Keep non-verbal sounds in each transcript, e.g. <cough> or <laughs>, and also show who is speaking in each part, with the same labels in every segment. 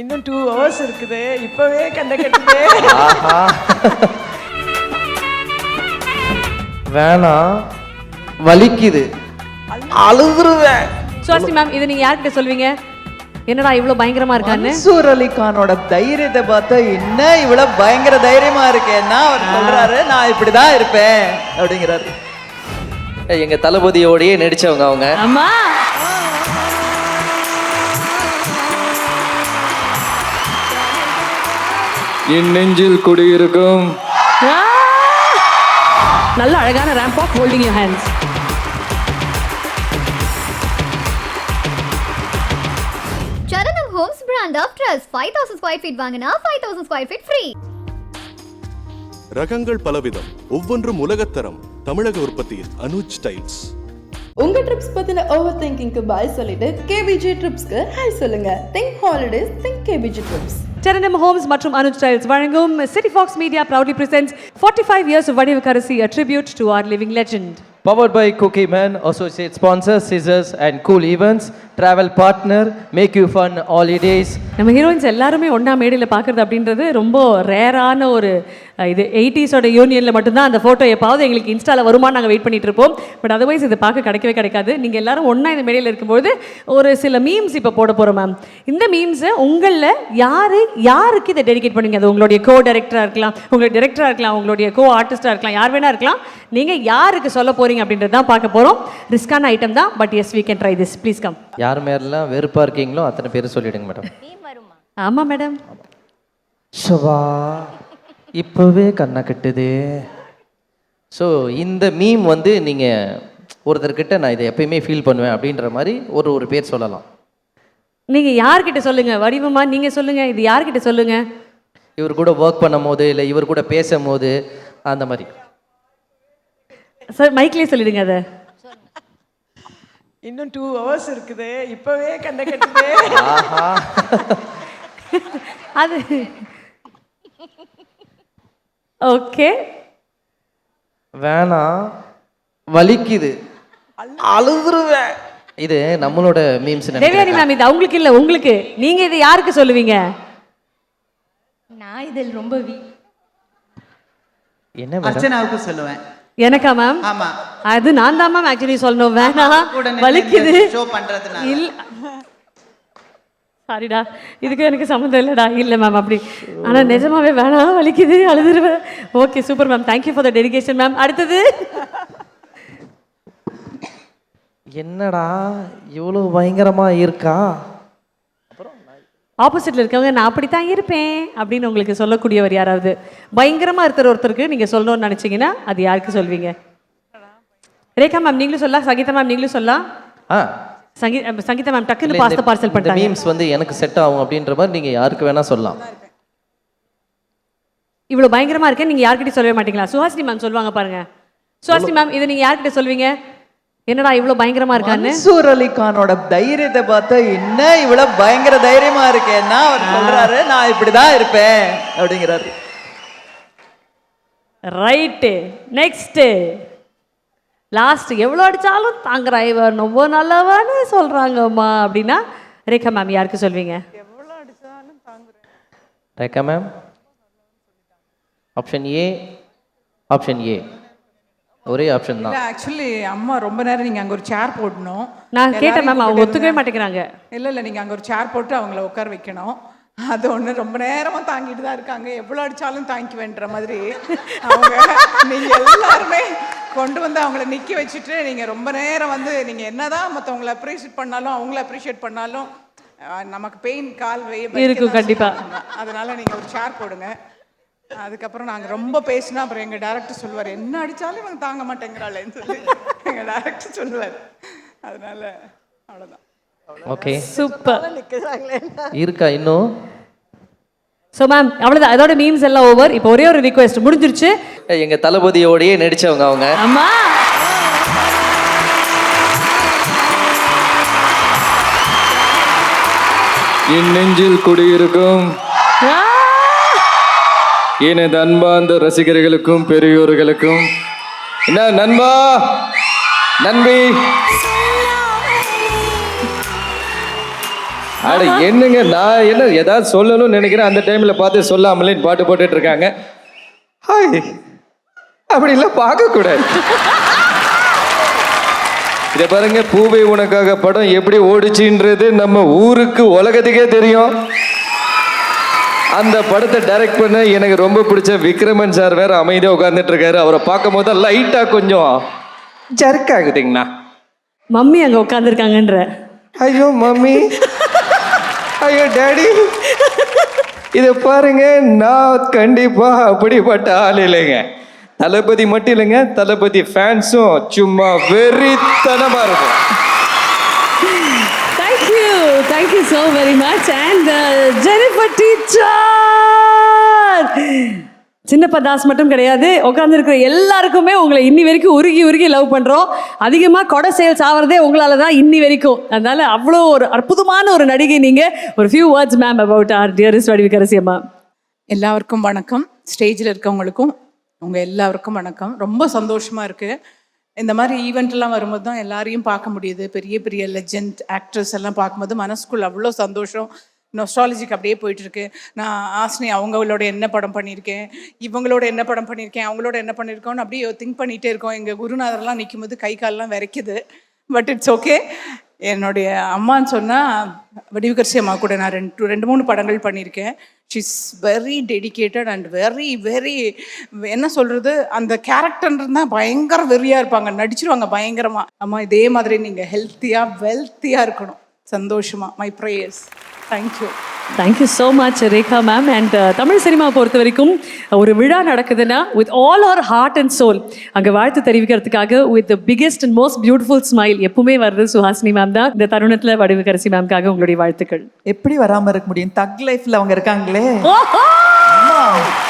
Speaker 1: இன்னும் two hours இருக்குது. இப்பவே கண்ட கட்டுது
Speaker 2: ஆஹா. வேணாம். வலிக்குது. அழுதுருவேன்
Speaker 3: சுவாஸ்தி மேம் இது நீங்க யார்கிட்ட சொல்வீங்க? என்னடா இவ்வளவு பயங்கரமா இருக்கான்னு?
Speaker 4: மன்சூர் அலி கானோட தைரியத்தை பார்த்தா என்ன இவ்வளவு பயங்கர தைரியமா இருக்கேன்னா அவர் சொல்றாரு? நான் இப்படிதான் இருப்பேன். அப்படிங்கிறாரு.
Speaker 2: எங்க தளபதியோடயே நடிச்சவங்க அவங்க.
Speaker 3: அம்மா.
Speaker 5: என் நெஞ்சில் குடியிருக்கும்!
Speaker 3: நல்ல அழகான ramp of holding you hands
Speaker 6: Saranam homes brand of trust five thousand square feet வாங்கினா five thousand square feet free
Speaker 7: ரகங்கள் பலவிதம். ஒவ்வொன்றும் உலகத்தரம் தமிழக உற்பத்தியில் அனுஜ் டைல்ஸ்.
Speaker 8: உங்க ட்ரிப்ஸ் பத்தின ஓவர் திங்கிங்க்கு பாய் சொல்லிட்டு கேபிஜி ட்ரிப்ஸ்க்கு ஹாய் சொல்லுங்க. Think holidays think KPG trips
Speaker 3: Saranam homes மற்றும் அனுஜ் ஸ்டைல்ஸ் வழங்கும் city fox media proudly presents 45 years of Vadivukkarasi tribute to our living legend.
Speaker 2: Powered by cookie man associate sponsor scissors and cool events travel partner make you fun holidays
Speaker 3: நம்ம heroines எல்லாருமே ஒன்றா மேடையில் பார்க்குறது அப்படின்றது ரொம்ப ரேரான ஒரு இது எயிட்டிஸோட யூனியனில் மட்டும்தான் அந்த ஃபோட்டோ எப்பாவது எங்களுக்கு இன்ஸ்டாவில் வருமானு நாங்கள் வெயிட் பண்ணிட்டு இருப்போம். பட் அதர்வைஸ் இது பார்க்க கிடைக்கவே கிடைக்காது. நீங்கள் எல்லாரும் ஒன்றா இந்த மேடையில் இருக்கும்போது ஒரு சில மீம்ஸ் இப்போ போட போகிறோம் மேம் இந்த மீம்ஸை உங்களில் யார் யாருக்கு இதை டெடிகேட் பண்ணுவீங்க அது உங்களுடைய கோ டைரக்டராக இருக்கலாம் உங்களுடைய டைரக்டராக இருக்கலாம் உங்களுடைய கோ ஆர்டிஸ்டாக இருக்கலாம் யார் வேணா இருக்கலாம். நீங்கள் யாருக்கு சொல்ல போகிறீங்க அப்படின்றது தான் பார்க்க போகிறோம் ரிஸ்கான ஐட்டம் தான் but yes we can try this please come
Speaker 2: யார் மேலாம் வெறுப்பா இருக்கீங்களோ அத்தனை பேர் சொல்லிடுங்க மேடம்
Speaker 3: ஆமாம் மேடம்
Speaker 2: ஷவா. இப்போவே கண்ணை கட்டுது. ஸோ இந்த மீம் வந்து நீங்கள் ஒருத்தர்கிட்ட நான் இதை எப்பயுமே ஃபீல் பண்ணுவேன் அப்படின்ற மாதிரி ஒரு ஒரு பேர் சொல்லலாம்.
Speaker 3: நீங்க யார்கிட்ட சொல்லுங்க? வடிவமா நீங்க சொல்லுங்க. இது யார்கிட்ட சொல்லுங்க?
Speaker 2: இவர் கூட ஒர்க் பண்ணும் போது இல்லை இவர் கூட பேசும் போது அந்த மாதிரி.
Speaker 3: சார் மைக்லயே சொல்லிடுங்க அதை.
Speaker 1: இன்னும் டூ ஹவர்ஸ் இருக்குது. இப்பவே கண்ட கட்டுது.
Speaker 2: ஆஹா.
Speaker 3: அது ஓகே
Speaker 2: வேணாம் வலிக்குது. அழுதுருவேன். இது நம்மளோட மீம்ஸ்
Speaker 3: தேவயானி மேம் இது அவங்களுக்கு இல்ல உங்களுக்கு. நீங்க இது யாருக்கு சொல்லுவீங்க?
Speaker 9: நான் இதில் ரொம்ப வீ
Speaker 2: என்ன மேடம்
Speaker 4: அர்ச்சனாவுக்கு சொல்லுவேன்.
Speaker 3: எனக்கா மேம்?
Speaker 4: ஆமா.
Speaker 3: அது நான் தான் மேம் ஆக்சுவலி சொல்லணும். வேணாம்
Speaker 4: நின்னு
Speaker 3: வலிக்குது.
Speaker 4: show பண்றதுனால.
Speaker 3: இல்ல சாரிடா இதுக்கு எனக்கு சம்மந்தம் இல்லைடா. இல்லை மேம் அப்படி. ஆனா நிஜமாவே வேணாம் வலிக்குது அழுதுருவேன் okay super ma'am thank you for the dedication ma'am அடுத்தது.
Speaker 2: என்னடா? இவ்வளோ பயங்கரமா இருக்கா?
Speaker 3: ஆப்போசிட்ல இருக்கவங்க நான் அப்படித்தான் இருப்பேன். அப்படின்னு உங்களுக்கு சொல்லக்கூடியவர் யாராவது? பயங்கரமா இருக்கிற ஒருத்தருக்கு நீங்க சொல்லணும்னு நினைச்சீங்கன்னா அது யாருக்கு சொல்வீங்க? ரேகா மேம் நீங்களும் சொல்லலாம். சங்கீதா மேம் நீங்களும் சொல்லலாம்.
Speaker 2: ஆ.
Speaker 3: சங்கீ அஹ் சங்கீதா மேம் டக்குன்னு பாஸ்தா பார்சல்
Speaker 2: இந்த
Speaker 3: பண்ணிட்டாங்க.
Speaker 2: மீம்ஸ் வந்து எனக்கு செட் ஆகும் அப்படின்ற மாதிரி நீங்க யாருக்கு வேணா சொல்லலாம்.
Speaker 3: இவ்வளவு பயங்கரமா இருக்கேன் நீங்க யார்கிட்டயும் சொல்லவே மாட்டீங்களா? சுஹாசினி மேம் சொல்லுவாங்க பாருங்க. சுஹாசினி மேம் இதை நீங்க யார்கிட்ட சொல்வீங்க என்னடா இவ்வளவு பயங்கரமா இருக்கான்னு?
Speaker 4: மன்சூர் அலி கானோட தைரியத்தை பார்த்தா என்ன இவ்வளவு பயங்கர தைரியமா இருக்கேன்னா அவர் சொல்றாரு? நான் இப்படிதான் இருப்பேன் அப்படிங்கிறாரு.
Speaker 3: ரைட்டு நெக்ஸ்ட்டு லாஸ்ட் எவ்வளோ அடிச்சாலும் தாங்குறா இவன் ரொம்ப நல்லவன்னு சொல்றாங்கம்மா அப்படின்னா ரேகா மேம் யாருக்கு சொல்வீங்க?
Speaker 2: Rekha ma'am option A option A ஒரே ஆப்ஷன் தான்.
Speaker 10: ஆக்சுவலி அம்மா ரொம்ப நேரம் நீங்க அங்க ஒரு சேர் போடணும்.
Speaker 3: நான் கேட்டேன் மேம் அவங்க ஒத்துக்கவே. மாட்டேங்கிறாங்க.
Speaker 10: இல்ல இல்ல நீங்க அங்க ஒரு சேர் போட்டு அவங்கள உட்கார வைக்கணும். அது ஒண்ணு ரொம்ப நேரமா தாங்கிட்டு தான் இருக்காங்க. எவ்வளவு அடிச்சாலும் தாங்கிக்குவேன்ற மாதிரி. அவங்க நீங்க எல்லாருமே கொண்டு வந்து அவங்கள நிக்க வச்சுட்டு நீங்க ரொம்ப நேரம் வந்து நீங்க என்னதான் மத்தவங்கள அப்ரிஷியேட் பண்ணாலும் அவங்கள அப்ரிஷியேட் பண்ணாலும் நமக்கு பெயின் கால்
Speaker 3: இருக்கும்,
Speaker 10: தான்
Speaker 3: கண்டிப்பா.
Speaker 10: செய்யும். அதனால நீங்க ஒரு சேர் போடுங்க. அதுக்கப்புறம் நாங்க ரொம்ப பேசினா அப்புறம் எங்க டேரக்டர் சொல்லுவார் என்ன அடிச்சாலும் இவங்க தாங்க மாட்டேங்கிறாளேன்னு சொல்லி எங்க டேரக்டர் சொல்லுவார். அதனால அவ்வளவுதான்.
Speaker 2: Okay
Speaker 3: super.
Speaker 2: இருக்கா இன்னும்?
Speaker 3: ஸோ மேம் அவ்வளோதான் அதோட மீம்ஸ் எல்லாம் ஓவர் இப்போ ஒரே ஒரு ரிக்வெஸ்ட் முடிஞ்சிருச்சு.
Speaker 2: எங்க தளபதியோடயே நடிச்சவங்க அவங்க.
Speaker 5: என் நெஞ்சில் குடியிருக்கும்! எனது அன்பார்ந்த ரசிகர்களுக்கும் பெரியோர்களுக்கும். என்ன நண்பா? நன்பி அட என்னங்க நான் என்ன ஏதாவது சொல்லணும்னு நினைக்கிறேன். அந்த டைம்ல பார்த்து சொல்லாமலே பாட்டு போட்டுட்டு இருக்காங்க. ஹாய். அப்படிலாம் பார்க்க கூடாது இதை பாருங்க பூவை உனக்காக படம் எப்படி ஓடிச்சுன்றது நம்ம ஊருக்கு உலகத்துக்கே தெரியும். அந்த படத்தை டைரக்ட் பண்ண எனக்கு ரொம்ப பிடிச்ச விக்ரமன் சார் வேற அமைதியாக உட்காந்துட்டு இருக்காரு அவரை பார்க்கும் போது லைட்டாக கொஞ்சம் ஜர்க் ஆகுதுங்கண்ணா
Speaker 3: மம்மி அங்க உட்காந்துருக்காங்கன்ற
Speaker 5: ஐயோ மம்மி. ஐயோ டேடி. இதை பாருங்க நான் கண்டிப்பா அப்படிப்பட்ட ஆள் இல்லைங்க. தளபதி மட்டும் இல்லைங்க தளபதி ஃபேன்ஸும் சும்மா வெறித்தனமா இருக்கும்.
Speaker 3: Thank you thank you so very much and Jennifer teacher Chinnappa Das மட்டும் கிடையாது. உட்காந்துருக்கிற எல்லாருக்குமே உங்களை இன்னி வரைக்கும் உருகி உருகி லவ் பண்ணுறோம் அதிகமாக கொடை சேல்ஸ் ஆகிறதே உங்களால தான் இன்னி வரைக்கும். அதனால அவ்வளோ ஒரு அற்புதமான ஒரு நடிகை நீங்கள் ஒரு few words ma'am about our dearest Vadivukkarasi அம்மா
Speaker 10: எல்லாருக்கும் வணக்கம். ஸ்டேஜில் இருக்கவங்களுக்கும் உங்கள் எல்லாருக்கும் வணக்கம். ரொம்ப சந்தோஷமாக இருக்குது இந்த மாதிரி ஈவெண்ட்லாம் வரும்போது தான் எல்லாரையும் பார்க்க முடியுது. பெரிய பெரிய லெஜெண்ட் ஆக்ட்ரஸ் எல்லாம் பார்க்கும்போது மனசுக்குள்ள அவ்வளோ சந்தோஷம். நொஸ்டாலஜிக்கு அப்படியே போயிட்டுருக்கு நான் ஆசினி அவங்களோட என்ன படம் பண்ணியிருக்கேன்? இவங்களோட என்ன படம் பண்ணியிருக்கேன்? அவங்களோட என்ன பண்ணியிருக்கோன்னு அப்படியே திங்க் பண்ணிகிட்டே இருக்கோம். எங்கள் குருநாதர்லாம் நிற்கும் போது கை கால்லாம் விரைக்குது. பட் இட்ஸ் ஓகே என்னுடைய அம்மான்னு சொன்னால் வடிவுகரிசி அம்மா கூட நான் ரெண்டு ரெண்டு மூணு படங்கள் பண்ணியிருக்கேன். She's very dedicated and very very என்ன சொல்கிறது அந்த கேரக்டர் பயங்கர வெறியாக இருப்பாங்க நடிச்சிருவாங்க பயங்கரமாக அம்மா இதே மாதிரி நீங்கள் ஹெல்த்தியாக வெல்த்தியாக இருக்கணும். சந்தோஷமாக my prayers thank you
Speaker 3: thank you so much Rekha ma'am and Tamil cinema பொறுத்த வரைக்கும் ஒரு விழா நடக்குதுன்னா with all our heart and soul அங்கே வாழ்த்து தெரிவிக்கிறதுக்காக with the biggest and most beautiful smile எப்பவுமே வருது சுஹாசினி மேம் தான். இந்த தருணத்தில் வடிவுகரசி மேம்காக உங்களுடைய வாழ்த்துக்கள்.
Speaker 4: எப்படி வராம இருக்க முடியும்? தக் லைஃப்ல அவங்க இருக்காங்களே.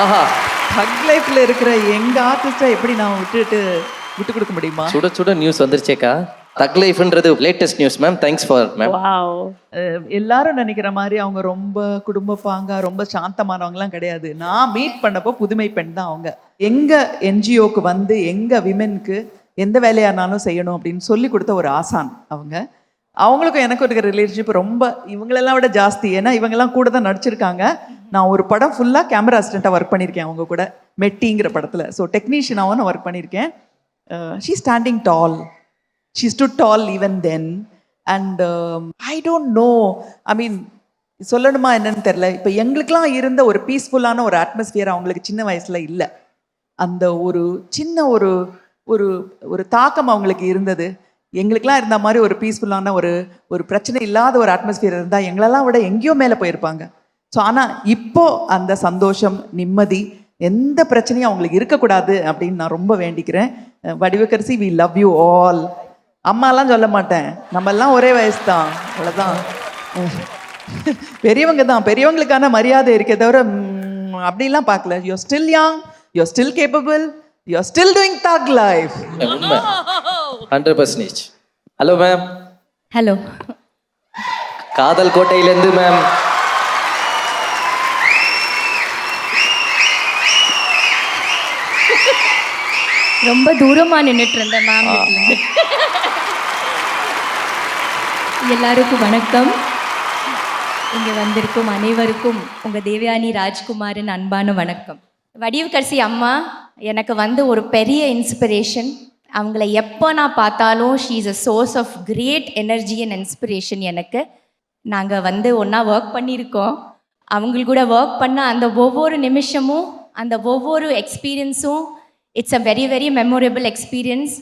Speaker 2: ஆஹா.
Speaker 4: தக் லைஃப்ல இருக்கிற எங்க ஆர்டிஸ்டா எப்படி நான் விட்டுட்டு விட்டு கொடுக்க முடியுமா?
Speaker 2: சுட சுட நியூஸ் வந்துருச்சேக்கா. தக் லைஃப்ன்றது latest news ma'am thanks for ma'am
Speaker 4: எல்லாரும் நினைக்கிற மாதிரி அவங்க ரொம்ப குடும்ப பாங்கா ரொம்ப சாந்தமானவங்கலாம் கிடையாது. நான் மீட் பண்ணப்போ புதுமை பெண் தான் அவங்க. எங்க என்ஜிஓக்கு வந்து எங்க விமென்க்கு எந்த வேலையானாலும் செய்யணும் அப்படின்னு சொல்லி கொடுத்த ஒரு ஆசான் அவங்க. அவங்களுக்கும் எனக்கு இருக்கிற ரிலேஷன்ஷிப் ரொம்ப இவங்களெல்லாம் விட ஜாஸ்தி. ஏன்னா இவங்கெல்லாம் கூட தான் நடிச்சிருக்காங்க. நான் ஒரு படம் ஃபுல்லாக கேமரா அசிஸ்டண்ட்டாக ஒர்க் பண்ணியிருக்கேன் அவங்க கூட. மெட்டிங்கிற படத்தில். ஸோ டெக்னீஷியனாகவும் நான் ஒர்க் பண்ணியிருக்கேன். She standing tall she stood tall even then and I don't know I mean சொல்லணுமா என்னன்னு தெரில இப்போ எங்களுக்கெல்லாம் இருந்த ஒரு பீஸ்ஃபுல்லான ஒரு அட்மாஸ்பியர் அவங்களுக்கு சின்ன வயசில் இல்லை. அந்த ஒரு சின்ன ஒரு ஒரு ஒரு தாக்கம் அவங்களுக்கு இருந்தது. எங்களுக்கெல்லாம் இருந்த மாதிரி ஒரு பீஸ்ஃபுல்லான ஒரு ஒரு பிரச்சனை இல்லாத ஒரு அட்மாஸ்பியர் இருந்தால் எங்களெல்லாம் விட எங்கேயோ மேலே போயிருப்பாங்க. ஸோ ஆனால் இப்போ அந்த சந்தோஷம் நிம்மதி எந்த பிரச்சனையும் அவங்களுக்கு இருக்கக்கூடாது அப்படின்னு நான் ரொம்ப வேண்டிக்கிறேன். Vadivukkarasi we love you all அம்மாலாம் சொல்ல மாட்டேன். நம்ம எல்லாம் ஒரே வயசு தான் அவ்வளோதான் பெரியவங்க தான் பெரியவங்களுக்கான மரியாதை இருக்கே தவிர அப்படிலாம் பார்க்கல. You still young you still capable you still doing thug life
Speaker 2: உண்மை. Hundred percentage hello ma'am
Speaker 9: hello
Speaker 2: காதல் கோட்டையிலேருந்து மேம் <laughs>
Speaker 9: ரொம்ப தூரமா நின்றுட்டு இருந்தேன் மேம் எல்லாருக்கும் வணக்கம். இங்கே வந்திருக்கும் அனைவருக்கும் உங்கள் தேவயானி ராஜ்குமாரின் அன்பான வணக்கம். வடிவுக்கரசி அம்மா எனக்கு வந்து ஒரு பெரிய இன்ஸ்பிரேஷன் அவங்கள எப்போ நான் பார்த்தாலும் she is a source of great energy and inspiration எனக்கு. நாங்கள் வந்து ஒன்றா ஒர்க் பண்ணியிருக்கோம். அவங்களுக்கு கூட ஒர்க் பண்ண அந்த ஒவ்வொரு நிமிஷமும் அந்த ஒவ்வொரு எக்ஸ்பீரியன்ஸும் it's a very very memorable experience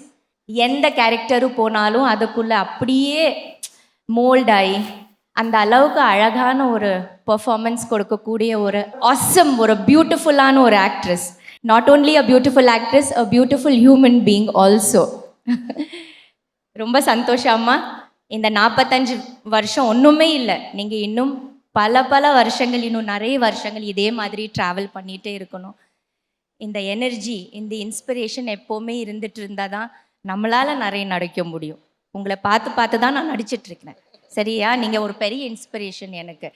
Speaker 9: எந்த கேரக்டரும் போனாலும் அதுக்குள்ளே அப்படியே மோல்ட் ஆகி அந்த அளவுக்கு அழகான ஒரு பெர்ஃபார்மன்ஸ் கொடுக்கக்கூடிய ஒரு ஆசம் ஒரு பியூட்டிஃபுல்லான ஒரு actress not only a beautiful actress a beautiful human being also ரொம்ப சந்தோஷமா இந்த நாற்பத்தஞ்சு வருஷம் ஒன்றுமே இல்லை. நீங்கள் இன்னும் பல பல வருஷங்கள் இன்னும் நிறைய வருஷங்கள் இதே மாதிரி ட்ராவல் பண்ணிகிட்டே இருக்கணும். இந்த எனர்ஜி இந்த இன்ஸ்பிரேஷன் எப்போவுமே இருந்துட்டு இருந்தால் தான் நம்மளால் நிறைய நடிக்க முடியும். உங்களை பார்த்து பார்த்து தான் நான் நடிச்சிட்டு இருக்கிறேன். சரியா? நீங்கள் ஒரு பெரிய இன்ஸ்பிரேஷன் எனக்கு.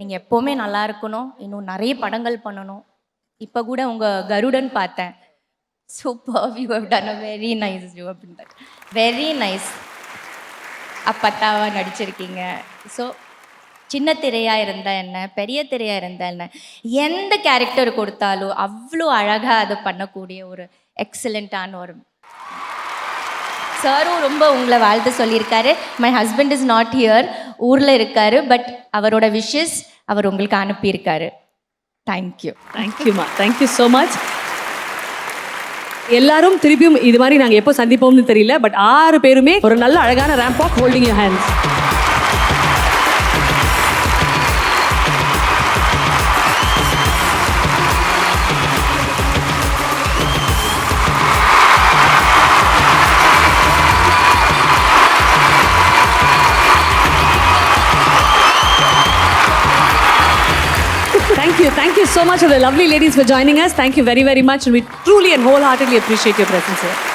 Speaker 9: நீங்கள் எப்போவுமே நல்லா இருக்கணும். இன்னும் நிறைய படங்கள் பண்ணணும். இப்போ கூட உங்கள் கருடன் பார்த்தேன். Super you have done a very nice you அப்படின்ட்டு வெரி நைஸ் அப்பத்தாவா நடிச்சிருக்கீங்க. ஸோ சின்ன திரையாக இருந்தால் என்ன? பெரிய திரையாக இருந்தால் என்ன? எந்த கேரக்டர் கொடுத்தாலும் அவ்வளோ அழகாக அது பண்ணக்கூடிய ஒரு எக்ஸலண்ட்டான ஒரு சாரும் ரொம்ப உங்களை வாழ்த்து சொல்லியிருக்காரு. My husband is not here ஊரில் இருக்காரு. பட் அவரோட விஷஸ் அவர் உங்களுக்கு அனுப்பியிருக்காரு. தேங்க்யூ
Speaker 3: தேங்க்யூமா தேங்க்யூ ஸோ மச் எல்லாரும் திருப்பியும் இது மாதிரி நாங்கள் எப்போ சந்திப்போம்னு தெரியல பட் ஆறு பேருமே ஒரு நல்ல அழகான ramp of holding you hands you. So much for the lovely ladies for joining us. Thank you very, very much. And we truly and wholeheartedly appreciate your presence here.